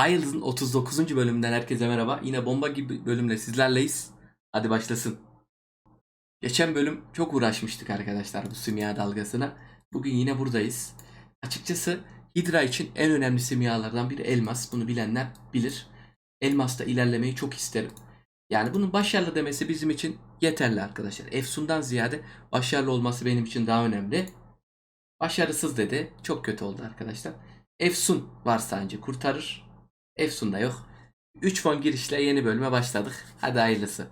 Ayıldız'ın 39. bölümünden herkese merhaba. Yine bomba gibi bölümle sizlerleyiz. Hadi başlasın. Geçen bölüm çok uğraşmıştık arkadaşlar bu simya dalgasına. Bugün yine buradayız. Açıkçası Hidra için en önemli simyalardan biri elmas. Bunu bilenler bilir. Elmas'ta ilerlemeyi çok isterim. Yani bunun başarılı demesi bizim için yeterli arkadaşlar. Efsun'dan ziyade başarılı olması benim için daha önemli. Başarısız dedi. Çok kötü oldu arkadaşlar. Efsun varsa anca kurtarır. Efsun da yok. 3 fon girişle yeni bölüme başladık. Hadi hayırlısı.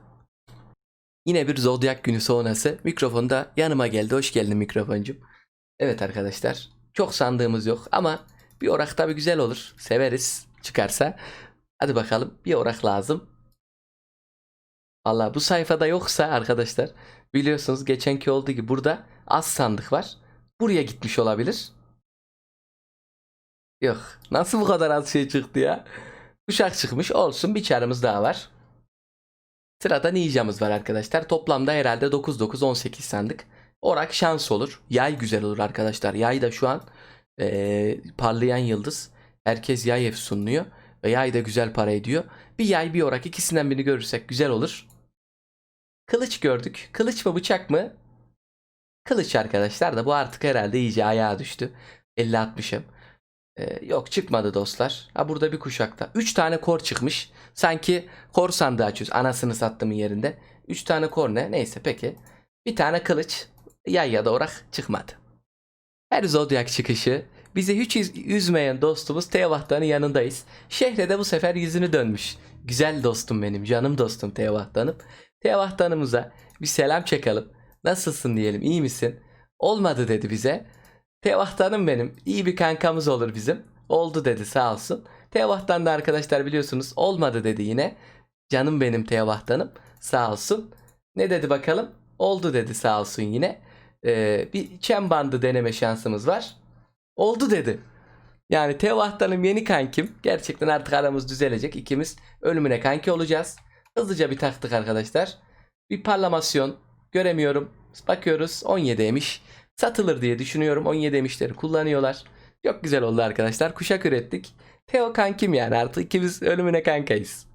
Yine bir Zodyak günü sonrası. Mikrofon da yanıma geldi. Hoş geldin mikrofoncum. Evet arkadaşlar. Çok sandığımız yok ama bir orak tabi güzel olur. Severiz çıkarsa. Hadi bakalım bir orak lazım. Valla bu sayfada yoksa arkadaşlar biliyorsunuz geçenki olduğu gibi burada az sandık var. Buraya gitmiş olabilir. Yok. Nasıl bu kadar az şey çıktı ya? Kuşak çıkmış olsun bir çarımız daha var. Sırada ninjamız var arkadaşlar. Toplamda herhalde 9-9-18 sandık. Orak şans olur. Yay güzel olur arkadaşlar. Yay da şu an eee, parlayan yıldız. Herkes yay efsunluyor. Ve yay da güzel para ediyor. Bir yay bir orak ikisinden birini görürsek güzel olur. Kılıç gördük. Kılıç mı bıçak mı? Kılıç arkadaşlar da bu artık herhalde iyice ayağa düştü. 50-60'ım. Ee, yok çıkmadı dostlar. Ha burada bir kuşakta. 3 tane kor çıkmış. Sanki kor sandığı açıyoruz. Anasını sattığımın yerinde. 3 tane kor ne? Neyse peki. Bir tane kılıç. Yay ya da orak çıkmadı. Her zodyak çıkışı bizi hiç üz- üzmeyen dostumuz Teovahta'nın yanındayız. Şehre de bu sefer yüzünü dönmüş. Güzel dostum benim, canım dostum Teovahta'nım. Teovahta'nımıza bir selam çakalım. Nasılsın diyelim, iyi misin? Olmadı dedi bize. Tevahtan'ım benim. İyi bir kankamız olur bizim. Oldu dedi sağ olsun. Tevahtan da arkadaşlar biliyorsunuz olmadı dedi yine. Canım benim Tevahtan'ım sağ olsun. Ne dedi bakalım? Oldu dedi sağ olsun yine. Ee, bir çem bandı deneme şansımız var. Oldu dedi. Yani Tevahtan'ım yeni kankim. Gerçekten artık aramız düzelecek. İkimiz ölümüne kanki olacağız. Hızlıca bir taktık arkadaşlar. Bir parlamasyon göremiyorum. Bakıyoruz 17'ymiş satılır diye düşünüyorum. 17 emişleri kullanıyorlar. Çok güzel oldu arkadaşlar. Kuşak ürettik. Teo kankim yani artık ikimiz ölümüne kankayız.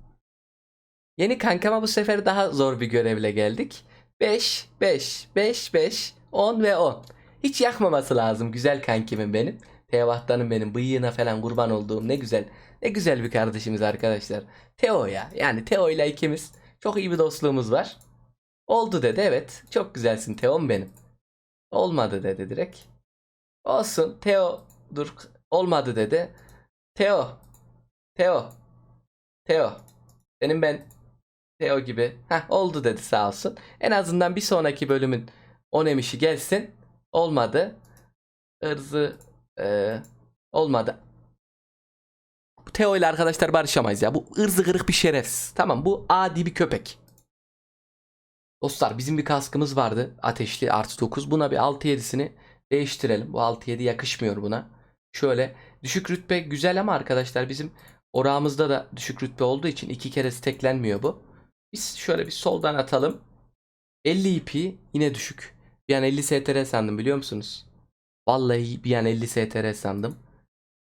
Yeni kankama bu sefer daha zor bir görevle geldik. 5, 5, 5, 5, 10 ve 10. Hiç yakmaması lazım güzel kankimin benim. Teovahta'nın benim bıyığına falan kurban olduğum ne güzel. Ne güzel bir kardeşimiz arkadaşlar. Teo ya. Yani Teo ile ikimiz çok iyi bir dostluğumuz var. Oldu dedi evet. Çok güzelsin Teo'm benim. Olmadı dedi direkt. Olsun Teo dur olmadı dedi. Teo. Teo. Teo. Benim ben Teo gibi. Heh oldu dedi sağ olsun. En azından bir sonraki bölümün 10 emişi gelsin. Olmadı. Irzı e, olmadı. Teo ile arkadaşlar barışamayız ya. Bu ırzı kırık bir şerefsiz. Tamam bu adi bir köpek. Dostlar bizim bir kaskımız vardı. Ateşli artı 9. Buna bir 6-7'sini değiştirelim. Bu 6-7 yakışmıyor buna. Şöyle düşük rütbe güzel ama arkadaşlar bizim orağımızda da düşük rütbe olduğu için iki kere steklenmiyor bu. Biz şöyle bir soldan atalım. 50 ipi yine düşük. Bir an 50 STR sandım biliyor musunuz? Vallahi bir an 50 STR sandım.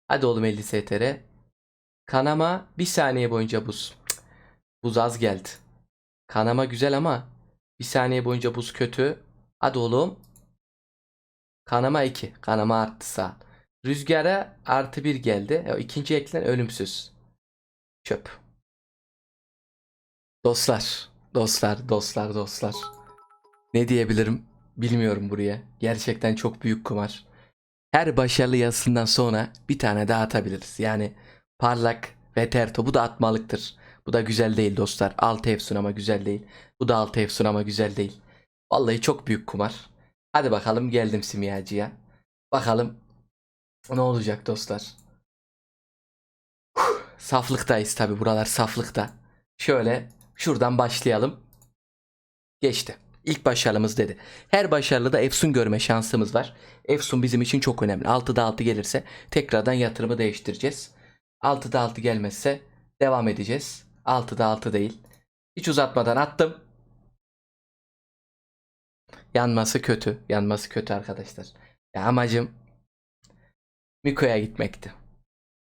Hadi oğlum 50 STR. Kanama bir saniye boyunca buz. Buz az geldi. Kanama güzel ama bir saniye boyunca buz kötü. Hadi oğlum. Kanama 2. Kanama arttı sağ. Rüzgara artı 1 geldi. Ya, ikinci eklen ölümsüz. Çöp. Dostlar. Dostlar, dostlar, dostlar. Ne diyebilirim bilmiyorum buraya. Gerçekten çok büyük kumar. Her başarılı yazısından sonra bir tane daha atabiliriz. Yani parlak ve terto bu da atmalıktır. Bu da güzel değil dostlar. 6 efsun ama güzel değil. Bu da 6 efsun ama güzel değil. Vallahi çok büyük kumar. Hadi bakalım geldim simyacıya. Bakalım ne olacak dostlar. Huh, Saflıktayız tabi buralar saflıkta. Şöyle şuradan başlayalım. Geçti. İlk başarımız dedi. Her başarılıda Efsun görme şansımız var. Efsun bizim için çok önemli. 6'da 6 gelirse tekrardan yatırımı değiştireceğiz. 6'da 6 gelmezse devam edeceğiz. 6'da 6 değil. Hiç uzatmadan attım. Yanması kötü. Yanması kötü arkadaşlar. Ya amacım Miko'ya gitmekti.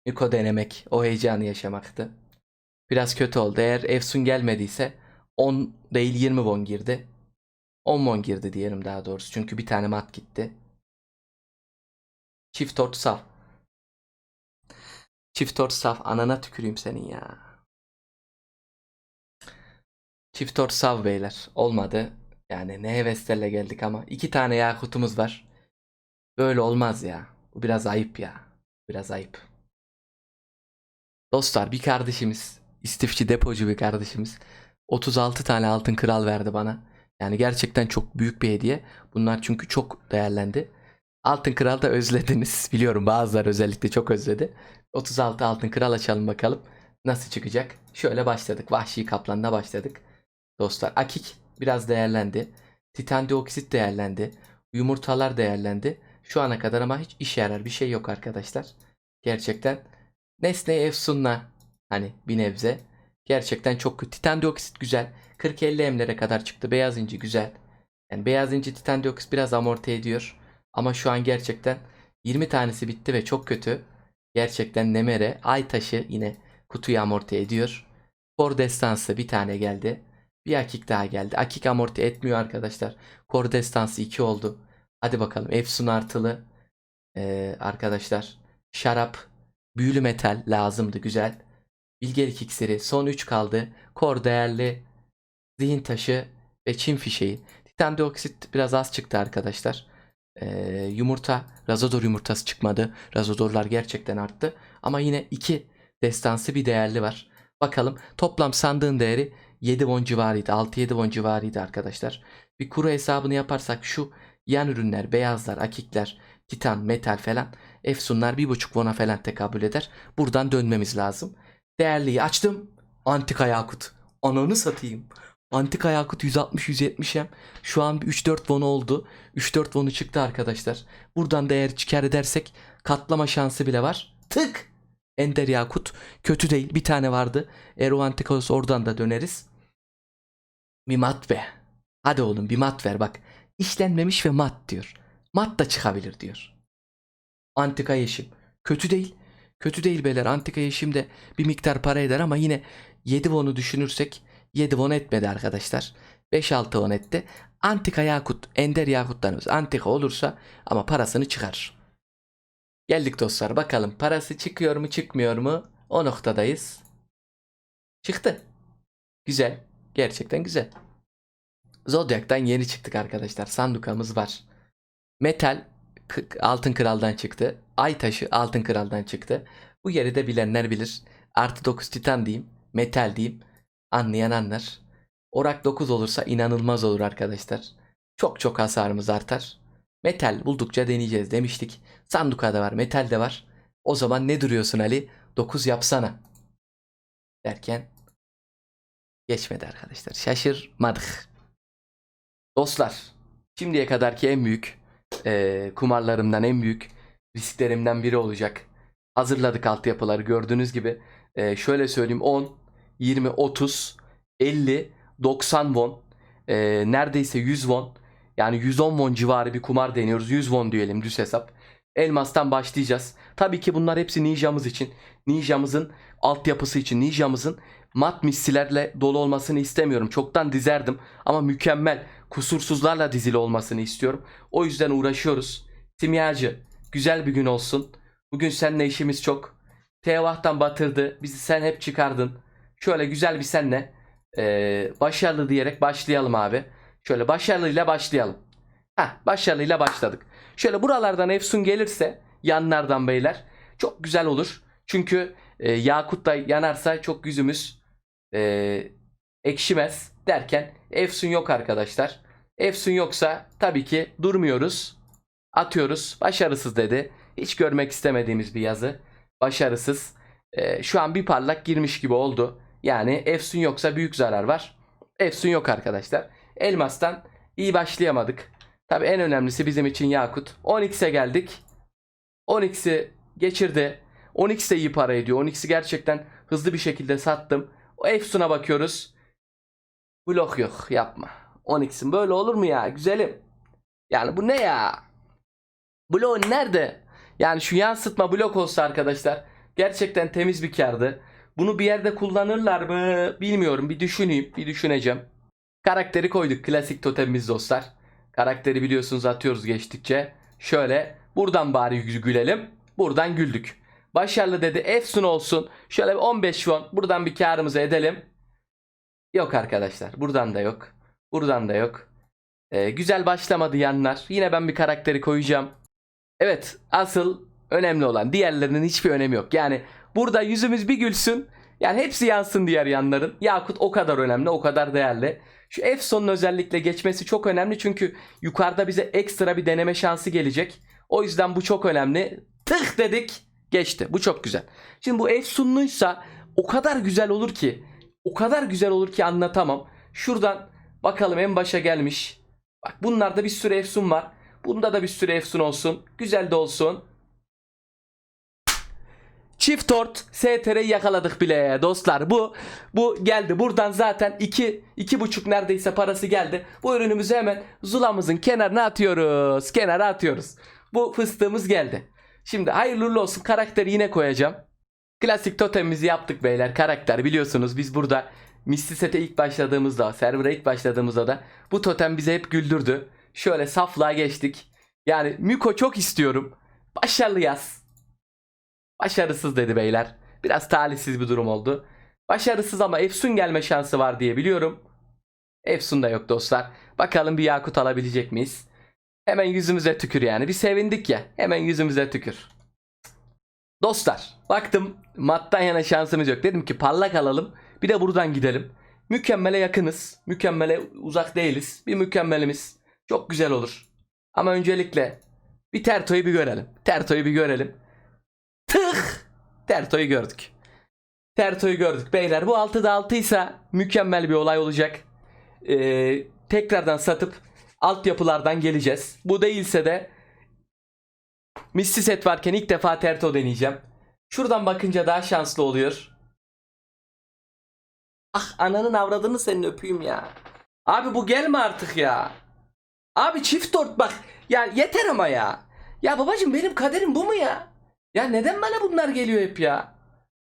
Miko denemek, o heyecanı yaşamaktı. Biraz kötü oldu. Eğer Efsun gelmediyse 10 değil 20 won girdi. 10 won girdi diyelim daha doğrusu. Çünkü bir tane mat gitti. Çift ort sav. Çift ort sav. Anana tüküreyim senin ya. Çift ort sav beyler. Olmadı. Yani ne heveslerle geldik ama. iki tane yakutumuz var. Böyle olmaz ya. Bu biraz ayıp ya. Biraz ayıp. Dostlar bir kardeşimiz. istifçi depocu bir kardeşimiz. 36 tane altın kral verdi bana. Yani gerçekten çok büyük bir hediye. Bunlar çünkü çok değerlendi. Altın kral da özlediniz. Biliyorum bazıları özellikle çok özledi. 36 altın kral açalım bakalım. Nasıl çıkacak? Şöyle başladık. Vahşi kaplanla başladık. Dostlar akik biraz değerlendi. Titan dioksit değerlendi. Yumurtalar değerlendi. Şu ana kadar ama hiç işe yarar bir şey yok arkadaşlar. Gerçekten Nesne Efsun'la hani bir nebze. Gerçekten çok kötü. Titan dioksit güzel. 40-50 emlere kadar çıktı. Beyaz inci güzel. Yani beyaz inci titan dioksit biraz amorti ediyor. Ama şu an gerçekten 20 tanesi bitti ve çok kötü. Gerçekten Nemere, Ay taşı yine kutuyu amorti ediyor. Kor destansı bir tane geldi. Bir akik daha geldi. Akik amorti etmiyor arkadaşlar. Kor destansı 2 oldu. Hadi bakalım. Efsun artılı. Ee, arkadaşlar. Şarap. Büyülü metal lazımdı. Güzel. Bilgelik iksiri. Son 3 kaldı. Kor değerli. Zihin taşı ve çim fişeği. Titan dioksit biraz az çıktı arkadaşlar. Ee, yumurta. Razodor yumurtası çıkmadı. Razodorlar gerçekten arttı. Ama yine 2 destansı bir değerli var. Bakalım toplam sandığın değeri 7 won civarıydı. 6-7 won civarıydı arkadaşlar. Bir kuru hesabını yaparsak şu yan ürünler, beyazlar, akikler, titan, metal falan efsunlar 1.5 won'a falan tekabül eder. Buradan dönmemiz lazım. Değerliyi açtım. Antika yakut. Ananı satayım. Antika yakut 160-170 hem. Şu an bir 3-4 won oldu. 3-4 won'u çıktı arkadaşlar. Buradan da eğer çıkar edersek katlama şansı bile var. Tık! Ender yakut. Kötü değil. Bir tane vardı. Olursa oradan da döneriz. Bir mat be. Hadi oğlum bir mat ver bak. İşlenmemiş ve mat diyor. Mat da çıkabilir diyor. Antika yeşim. Kötü değil. Kötü değil beyler. Antika yeşim de bir miktar para eder ama yine 7 won'u düşünürsek 7 won etmedi arkadaşlar. 5-6 won etti. Antika yakut, ender yakutlarımız antika olursa ama parasını çıkarır. Geldik dostlar bakalım parası çıkıyor mu çıkmıyor mu? O noktadayız. Çıktı. Güzel. Gerçekten güzel. Zodiac'tan yeni çıktık arkadaşlar. Sandukamız var. Metal Altın Kral'dan çıktı. Ay taşı Altın Kral'dan çıktı. Bu yeri de bilenler bilir. Artı 9 Titan diyeyim. Metal diyeyim. Anlayan anlar. Orak 9 olursa inanılmaz olur arkadaşlar. Çok çok hasarımız artar. Metal buldukça deneyeceğiz demiştik. Sanduka da var, metal de var. O zaman ne duruyorsun Ali? 9 yapsana. Derken geçmedi arkadaşlar. Şaşırmadık. Dostlar, şimdiye kadarki en büyük eee, kumarlarımdan en büyük risklerimden biri olacak. Hazırladık altyapıları gördüğünüz gibi. Eee, şöyle söyleyeyim 10, 20, 30, 50, 90 won. Eee, neredeyse 100 won. Yani 110 won civarı bir kumar deniyoruz. 100 won diyelim düz hesap. Elmas'tan başlayacağız. Tabii ki bunlar hepsi Ninja'mız için. Ninja'mızın altyapısı için. Ninja'mızın mat missilerle dolu olmasını istemiyorum. Çoktan dizerdim ama mükemmel kusursuzlarla dizili olmasını istiyorum. O yüzden uğraşıyoruz. Simyacı güzel bir gün olsun. Bugün seninle işimiz çok. Tevah'tan batırdı. Bizi sen hep çıkardın. Şöyle güzel bir senle eee, başarılı diyerek başlayalım abi. Şöyle başarılıyla başlayalım. Heh, başarılıyla başladık. Şöyle buralardan Efsun gelirse yanlardan beyler çok güzel olur. Çünkü e, da yanarsa çok yüzümüz e, ekşimez derken Efsun yok arkadaşlar. Efsun yoksa tabii ki durmuyoruz. Atıyoruz. Başarısız dedi. Hiç görmek istemediğimiz bir yazı. Başarısız. E, şu an bir parlak girmiş gibi oldu. Yani Efsun yoksa büyük zarar var. Efsun yok arkadaşlar. Elmas'tan iyi başlayamadık. Tabii en önemlisi bizim için Yakut. 10x'e geldik. 10x'i geçirdi. 10x de iyi para ediyor. 10x'i gerçekten hızlı bir şekilde sattım. O Efsun'a bakıyoruz. Blok yok yapma. 10x'in böyle olur mu ya güzelim? Yani bu ne ya? Bloğun nerede? Yani şu yansıtma blok olsa arkadaşlar Gerçekten temiz bir kardı. Bunu bir yerde kullanırlar mı bilmiyorum. Bir düşüneyim. Bir düşüneceğim. Karakteri koyduk. Klasik totemimiz dostlar. Karakteri biliyorsunuz atıyoruz geçtikçe. Şöyle buradan bari gü- gülelim. Buradan güldük. Başarılı dedi. Efsun olsun. Şöyle bir 15 won. Buradan bir karımızı edelim. Yok arkadaşlar. Buradan da yok. Buradan da yok. Ee, güzel başlamadı yanlar. Yine ben bir karakteri koyacağım. Evet asıl önemli olan diğerlerinin hiçbir önemi yok. Yani burada yüzümüz bir gülsün. Yani hepsi yansın diğer yanların. Yakut o kadar önemli, o kadar değerli. Şu Efson'un özellikle geçmesi çok önemli çünkü yukarıda bize ekstra bir deneme şansı gelecek. O yüzden bu çok önemli. Tık dedik geçti. Bu çok güzel. Şimdi bu Efsunluysa o kadar güzel olur ki o kadar güzel olur ki anlatamam. Şuradan bakalım en başa gelmiş. Bak bunlarda bir sürü Efsun var. Bunda da bir sürü Efsun olsun. Güzel de olsun. Çift ort STR'yi yakaladık bile dostlar. Bu bu geldi. Buradan zaten 2 iki, buçuk neredeyse parası geldi. Bu ürünümüzü hemen zulamızın kenarına atıyoruz. Kenara atıyoruz. Bu fıstığımız geldi. Şimdi hayırlı olsun. Karakteri yine koyacağım. Klasik totemimizi yaptık beyler. Karakter biliyorsunuz biz burada Misty Set'e ilk başladığımızda, server'a ilk başladığımızda da bu totem bize hep güldürdü. Şöyle saflığa geçtik. Yani Miko çok istiyorum. Başarılı yaz. Başarısız dedi beyler. Biraz talihsiz bir durum oldu. Başarısız ama Efsun gelme şansı var diye biliyorum. Efsun da yok dostlar. Bakalım bir Yakut alabilecek miyiz? Hemen yüzümüze tükür yani. Bir sevindik ya. Hemen yüzümüze tükür. Dostlar baktım mattan yana şansımız yok. Dedim ki parlak alalım. Bir de buradan gidelim. Mükemmele yakınız. Mükemmele uzak değiliz. Bir mükemmelimiz. Çok güzel olur. Ama öncelikle bir Terto'yu bir görelim. Terto'yu bir görelim. Tık! Terto'yu gördük. Terto'yu gördük. Beyler bu 6'da 6 ise mükemmel bir olay olacak. Ee, tekrardan satıp altyapılardan geleceğiz. Bu değilse de Misty set varken ilk defa Terto deneyeceğim. Şuradan bakınca daha şanslı oluyor. Ah ananın avradını senin öpeyim ya. Abi bu gelme artık ya. Abi çift dört bak. Ya yeter ama ya. Ya babacım benim kaderim bu mu ya? Ya neden bana bunlar geliyor hep ya?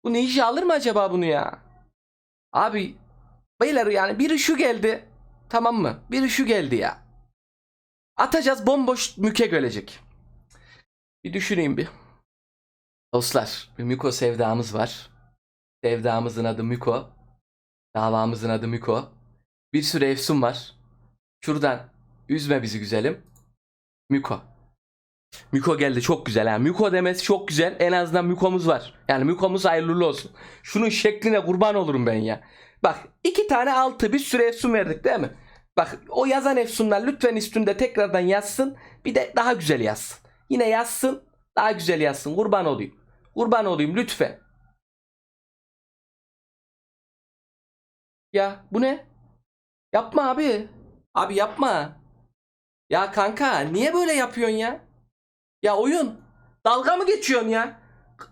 Bu ne alır mı acaba bunu ya? Abi beyler yani biri şu geldi. Tamam mı? Biri şu geldi ya. Atacağız bomboş müke gelecek. Bir düşüneyim bir. Dostlar bir Miko sevdamız var. Sevdamızın adı Miko. Davamızın adı Miko. Bir sürü efsun var. Şuradan üzme bizi güzelim. Miko. Miko geldi çok güzel ha. Miko demesi çok güzel. En azından Miko'muz var. Yani Miko'muz hayırlı olsun. Şunun şekline kurban olurum ben ya. Bak iki tane altı bir sürü efsun verdik değil mi? Bak o yazan efsunlar lütfen üstünde tekrardan yazsın. Bir de daha güzel yazsın. Yine yazsın. Daha güzel yazsın. Kurban olayım. Kurban olayım lütfen. Ya bu ne? Yapma abi. Abi yapma. Ya kanka niye böyle yapıyorsun ya? Ya oyun. Dalga mı geçiyorsun ya?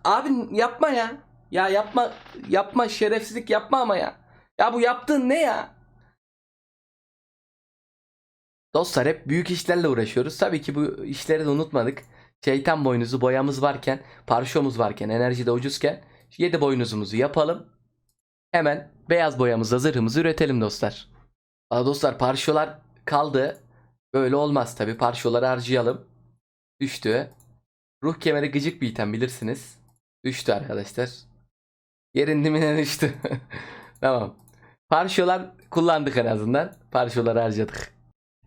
Abi yapma ya. Ya yapma. Yapma şerefsizlik yapma ama ya. Ya bu yaptığın ne ya? Dostlar hep büyük işlerle uğraşıyoruz. Tabii ki bu işleri de unutmadık. Şeytan boynuzu boyamız varken, parşomuz varken, enerji de ucuzken 7 boynuzumuzu yapalım. Hemen beyaz boyamızla zırhımızı üretelim dostlar. Aa, dostlar parşolar kaldı. Böyle olmaz tabi. Parşoları harcayalım. Düştü. Ruh kemeri gıcık bir item bilirsiniz. Düştü arkadaşlar. Yerin dibine düştü. tamam. Parşolar kullandık en azından. Parşoları harcadık.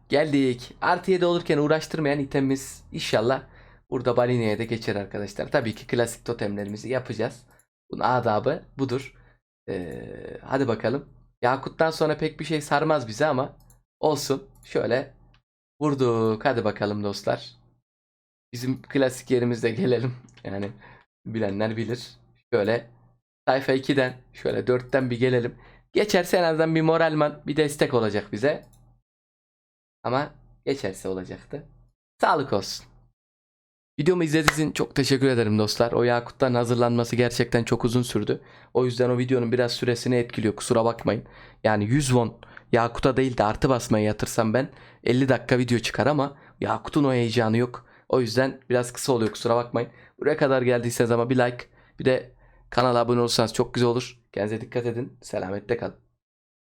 Geldik. Artı 7 olurken uğraştırmayan itemimiz inşallah burada balineye de geçer arkadaşlar. Tabii ki klasik totemlerimizi yapacağız. Bunun adabı budur. Ee, hadi bakalım. Yakut'tan sonra pek bir şey sarmaz bize ama olsun. Şöyle vurduk. Hadi bakalım dostlar. Bizim klasik yerimizde gelelim. Yani bilenler bilir. Şöyle sayfa 2'den şöyle 4'ten bir gelelim. Geçerse en azından bir moralman bir destek olacak bize. Ama geçerse olacaktı. Sağlık olsun. Videomu izlediğiniz için çok teşekkür ederim dostlar. O Yakut'tan hazırlanması gerçekten çok uzun sürdü. O yüzden o videonun biraz süresini etkiliyor. Kusura bakmayın. Yani 100 won Yakut'a değil de artı basmaya yatırsam ben 50 dakika video çıkar ama Yakut'un o heyecanı yok. O yüzden biraz kısa oluyor kusura bakmayın. Buraya kadar geldiyseniz ama bir like, Bir de kanala abone olursanız çok güzel olur. Kendinize dikkat edin. Selametle kalın.